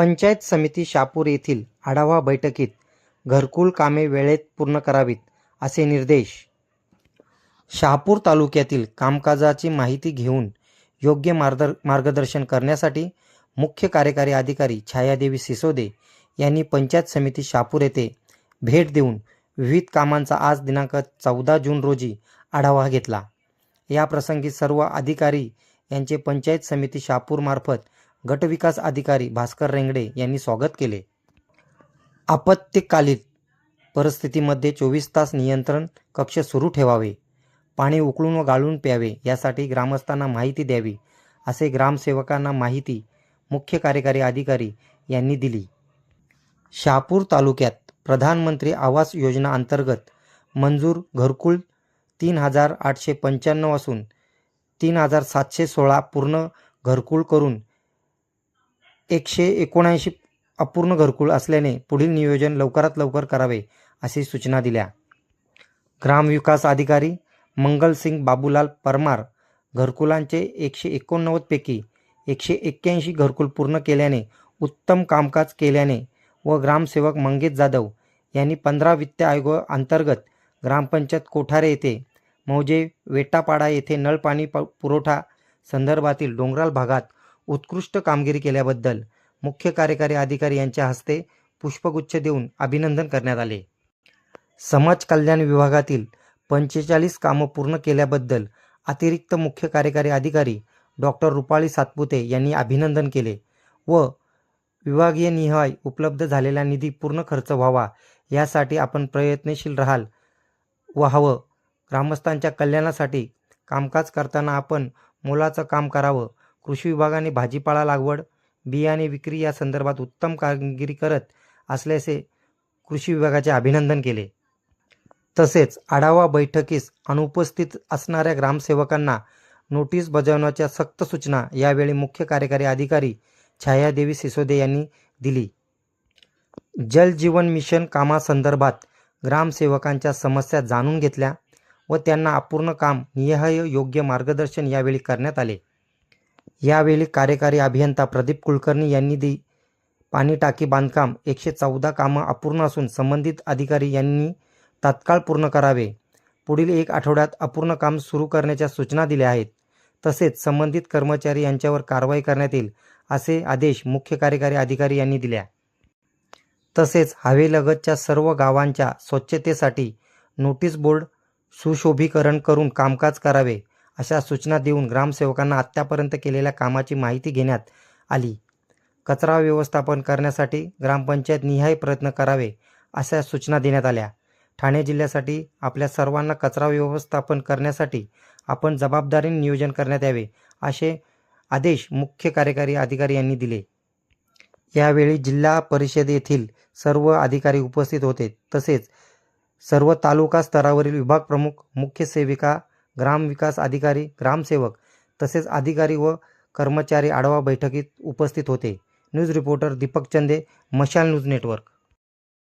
पंचायत समिती शापूर येथील आढावा बैठकीत घरकुल कामे वेळेत पूर्ण करावीत असे निर्देश. शहापूर तालुक्यातील कामकाजाची माहिती घेऊन योग्य मार्गदर मार्गदर्शन करण्यासाठी मुख्य कार्यकारी अधिकारी छायादेवी सिसोदे यांनी पंचायत समिती शापूर येथे भेट देऊन विविध कामांचा आज दिनांक चौदा जून रोजी आढावा घेतला. याप्रसंगी सर्व अधिकारी यांचे पंचायत समिती शापूरमार्फत गटविकास अधिकारी भास्कर रेंगडे यांनी स्वागत केले. आपत्कालीन परिस्थितीमध्ये चोवीस तास नियंत्रण कक्ष सुरू ठेवावे. पाणी उकळून व गाळून प्यावे यासाठी ग्रामस्थांना माहिती द्यावी असे ग्रामसेवकांना माहिती मुख्य कार्यकारी अधिकारी यांनी दिली. शहापूर तालुक्यात प्रधानमंत्री आवास योजना अंतर्गत मंजूर घरकुल तीन हजार आठशे पंच्याण्णव असून तीन हजार सातशे सोळा पूर्ण घरकुल करून एकशे एकोणऐंशी अपूर्ण घरकुल असल्याने पुढील नियोजन लवकरात लवकर करावे अशी सूचना दिल्या. ग्रामविकास अधिकारी मंगलसिंग बाबूलाल परमार घरकुलांचे एकशे एकोणनव्वदपैकी एकशे एक्क्याऐंशी घरकुल पूर्ण केल्याने उत्तम कामकाज केल्याने व ग्रामसेवक मंगेश जाधव यांनी पंधरा वित्त आयोग अंतर्गत ग्रामपंचायत कोठारे येथे मौजे वेटापाडा येथे नळपाणी प पुरवठा संदर्भातील डोंगराळ भागात उत्कृष्ट कामगिरी केल्याबद्दल मुख्य कार्यकारी अधिकारी यांच्या हस्ते पुष्पगुच्छ देऊन अभिनंदन करण्यात आले. समाज कल्याण विभागातील पंचेचाळीस कामं पूर्ण केल्याबद्दल अतिरिक्त मुख्य कार्यकारी अधिकारी डॉक्टर रुपाली सातपुते यांनी अभिनंदन केले व विभागीय निहाय उपलब्ध झालेला निधी पूर्ण खर्च व्हावा यासाठी आपण प्रयत्नशील राहाल व हवं ग्रामस्थांच्या कल्याणासाठी कामकाज करताना आपण मोलाचं काम करावं कृषी विभागाने भाजीपाला लागवड बियाणे विक्री या संदर्भात उत्तम कामगिरी करत असल्याचे कृषी विभागाचे अभिनंदन केले. तसेच आढावा बैठकीस अनुपस्थित असणाऱ्या ग्रामसेवकांना नोटीस बजावण्याच्या सक्त सूचना यावेळी मुख्य कार्यकारी अधिकारी छायादेवी सिसोदे यांनी दिली. जल जीवन मिशन कामासंदर्भात ग्रामसेवकांच्या समस्या जाणून घेतल्या व त्यांना अपूर्ण काम निहाय योग्य मार्गदर्शन यावेळी करण्यात आले. यावेळी कार्यकारी अभियंता प्रदीप कुलकर्णी यांनी दि पाणी टाकी बांधकाम एकशे चौदा कामं अपूर्ण असून संबंधित अधिकारी यांनी तात्काळ पूर्ण करावे. पुढील एक आठवड्यात अपूर्ण काम सुरू करण्याच्या सूचना दिल्या आहेत. तसेच संबंधित कर्मचारी यांच्यावर कारवाई करण्यात येईल असे आदेश मुख्य कार्यकारी अधिकारी यांनी दिल्या. तसेच हवेलगतच्या सर्व गावांच्या स्वच्छतेसाठी नोटीस बोर्ड सुशोभीकरण करून कामकाज करावे. अशा सूचना देऊन ग्रामसेवकांना आत्तापर्यंत केलेल्या कामाची माहिती घेण्यात आली. कचरा व्यवस्थापन करण्यासाठी ग्रामपंचायत निहाय प्रयत्न करावे अशा सूचना देण्यात आल्या. ठाणे जिल्ह्यासाठी आपल्या सर्वांना कचरा व्यवस्थापन करण्यासाठी आपण जबाबदारीने नियोजन करण्यात यावे असे आदेश मुख्य कार्यकारी अधिकारी यांनी दिले. यावेळी जिल्हा परिषद येथील सर्व अधिकारी उपस्थित होते. तसेच सर्व तालुका स्तरावरील विभाग प्रमुख मुख्य सेविका ग्रामविकास अधिकारी ग्रामसेवक तसेच अधिकारी व कर्मचारी आढावा बैठकीत उपस्थित होते. न्यूज रिपोर्टर दीपक चंदे मशाल न्यूज नेटवर्क.